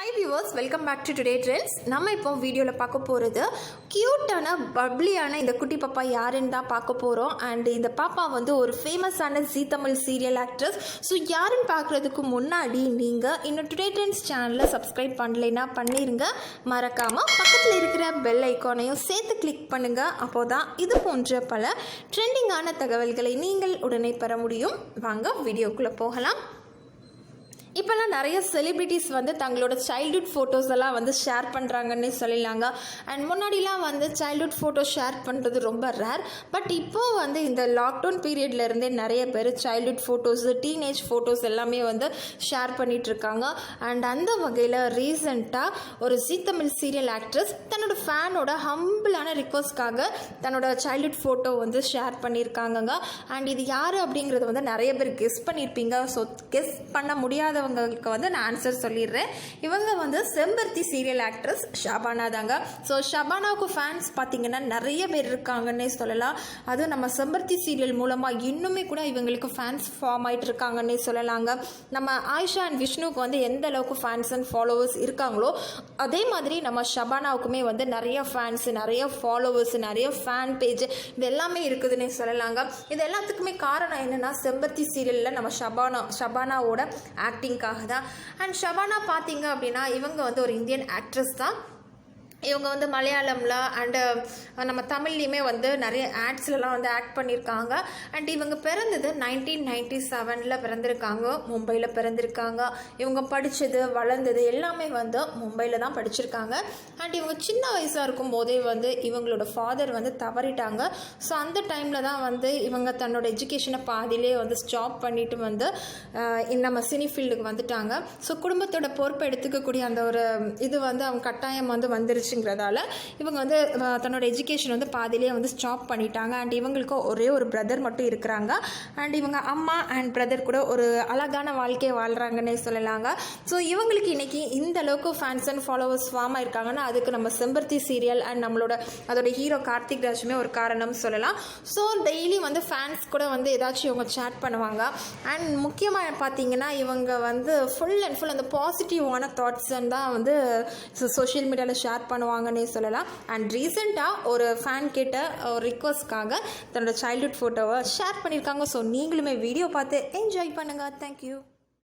Hi viewers welcome back to today trends நம்ம இப்போ வீடியோவில் பார்க்க போகிறது க்யூட்டான பப்ளியான இந்த குட்டி பாப்பா யாருன்னு தான் பார்க்க போகிறோம் அண்ட் இந்த பாப்பா வந்து ஒரு ஃபேமஸான Zee Tamil serial actress so யாருன்னு பார்க்குறதுக்கு முன்னாடி நீங்கள் இன்னும் டுடே ட்ரெண்ட்ஸ் சேனலில் சப்ஸ்கிரைப் பண்ணலைன்னா பண்ணிடுங்க மறக்காமல் பக்கத்தில் இருக்கிற பெல் ஐக்கானையும் சேர்த்து கிளிக் பண்ணுங்கள் அப்போ தான் இது போன்ற பல ட்ரெண்டிங்கான தகவல்களை நீங்கள் உடனே பெற முடியும். வாங்க வீடியோக்குள்ளே போகலாம். இப்போல்லாம் நிறைய செலிப்ரிட்டிஸ் வந்து தங்களோட சைல்ட்ஹுட் ஃபோட்டோஸ் எல்லாம் வந்து ஷேர் பண்ணுறாங்கன்னு சொல்லிடலாங்க அண்ட் முன்னாடிலாம் வந்து சைல்ட்ஹுட் ஃபோட்டோ ஷேர் பண்ணுறது ரொம்ப ரேர் பட் இப்போது வந்து இந்த லாக்டவுன் பீரியட்ல இருந்தே நிறைய பேர் சைல்ட்ஹுட் ஃபோட்டோஸ் டீனேஜ் ஃபோட்டோஸ் எல்லாமே வந்து ஷேர் பண்ணிட்டு இருக்காங்க அண்ட் அந்த வகையில் ரீசண்டாக ஒரு ஜீ தமிழ் சீரியல் ஆக்ட்ரஸ் தன்னோட ஃபேனோட ஹம்பிளான ரிக்வஸ்ட்காக தன்னோட சைல்ட்ஹுட் ஃபோட்டோ வந்து ஷேர் பண்ணியிருக்காங்கங்க. அண்ட் இது யார் அப்படிங்கிறது வந்து நிறைய பேர் கெஸ் பண்ணியிருப்பீங்க ஸோ கெஸ் பண்ண முடியாத தெரியாதவங்களுக்கு வந்து நான் ஆன்சர் சொல்லிடுறேன். இவங்க வந்து செம்பருத்தி சீரியல் ஆக்ட்ரஸ் ஷபானா தாங்க. ஸோ ஷபானாவுக்கு ஃபேன்ஸ் பார்த்தீங்கன்னா நிறைய பேர் இருக்காங்கன்னே சொல்லலாம். அதுவும் நம்ம செம்பருத்தி சீரியல் மூலமாக இன்னுமே கூட இவங்களுக்கு ஃபேன்ஸ் ஃபார்ம் ஆகிட்டு இருக்காங்கன்னே சொல்லலாங்க. நம்ம ஆயிஷா அண்ட் விஷ்ணுவுக்கு வந்து எந்த அளவுக்கு ஃபேன்ஸ் அண்ட் ஃபாலோவர்ஸ் இருக்காங்களோ அதே மாதிரி நம்ம ஷபானாவுக்குமே வந்து நிறைய ஃபேன்ஸ் நிறைய ஃபாலோவர்ஸ் நிறைய ஃபேன் பேஜ் இது எல்லாமே இருக்குதுன்னே சொல்லலாங்க. இது எல்லாத்துக்குமே காரணம் என்னென்னா செம்பருத்தி சீரியலில் நம்ம ஷபானா ஷபானாவோட ஆக்டிங்காக தான் அண்ட் ஷபானா பார்த்தீங்க அப்படின்னா இவங்க வந்து ஒரு இந்தியன் ஆக்ட்ரஸ் தான். இவங்க வந்து மலையாளமில் அண்டு நம்ம தமிழ்லேயுமே வந்து நிறைய ஆட்ஸ்லலாம் வந்து ஆக்ட் பண்ணியிருக்காங்க அண்ட் இவங்க பிறந்தது நைன்டீன் நைன்டி செவனில் பிறந்திருக்காங்க. மும்பையில் பிறந்திருக்காங்க. இவங்க படித்தது வளர்ந்தது எல்லாமே வந்து மும்பையில் தான் படிச்சிருக்காங்க. அண்ட் இவங்க சின்ன வயசாக இருக்கும் போதே வந்து இவங்களோட ஃபாதர் வந்து தவறிட்டாங்க. ஸோ அந்த டைமில் தான் வந்து இவங்க தன்னோட எஜுகேஷனை பாதியிலே வந்து ஸ்டாப் பண்ணிட்டு வந்து நம்ம சினி ஃபீல்டுக்கு வந்துட்டாங்க. ஸோ குடும்பத்தோட பொறுப்பை எடுத்துக்கக்கூடிய அந்த ஒரு இது வந்து அவங்க கட்டாயம் வந்து வந்துருச்சுங்கிறதால இவங்க வந்து தன்னோட எஜுகேஷன் வந்து பாதியிலே வந்து ஸ்டாப் பண்ணிட்டாங்க. அண்ட் இவங்களுக்கு ஒரே ஒரு பிரதர் மட்டும் இருக்கிறாங்க. அண்ட் இவங்க அம்மா அண்ட் பிரதர் கூட ஒரு அழகான வாழ்க்கையை வாழ்கிறாங்கன்னே சொல்லலாங்க. ஸோ இவங்களுக்கு இன்னைக்கு இந்த அளவுக்கு ஃபேன்ஸ் அண்ட் ஃபாலோவர்ஸ் ஃபார்மாக இருக்காங்கன்னா அதுக்கு நம்ம செம்பருத்தி சீரியல் அண்ட் நம்மளோட அதோட ஹீரோ கார்த்திக் ராஜுமே ஒரு காரணம் சொல்லலாம். ஸோ டெய்லி வந்து ஃபேன்ஸ் கூட வந்து ஏதாச்சும் இவங்க சேட் பண்ணுவாங்க. அண்ட் முக்கியமாக பார்த்தீங்கன்னா இவங்க வந்து ஃபுல் அண்ட் ஃபுல் அந்த பாசிட்டிவான தாட்ஸ் தான் வந்து சோஷியல் மீடியாவில் ஷேர் பண்ணுவாங்கன்னே சொல்லலாம். அண்ட் ரீசெண்டாக ஒரு ஃபேன் கிட்ட ஒரு ரிக்வஸ்ட்காக தன்னோட சைல்ட்ஹுட் ஃபோட்டோவை ஷேர் பண்ணியிருக்காங்க ஸோ நீங்களுமே வீடியோ பார்த்து என்ஜாய் பண்ணுங்கள் தேங்க்யூ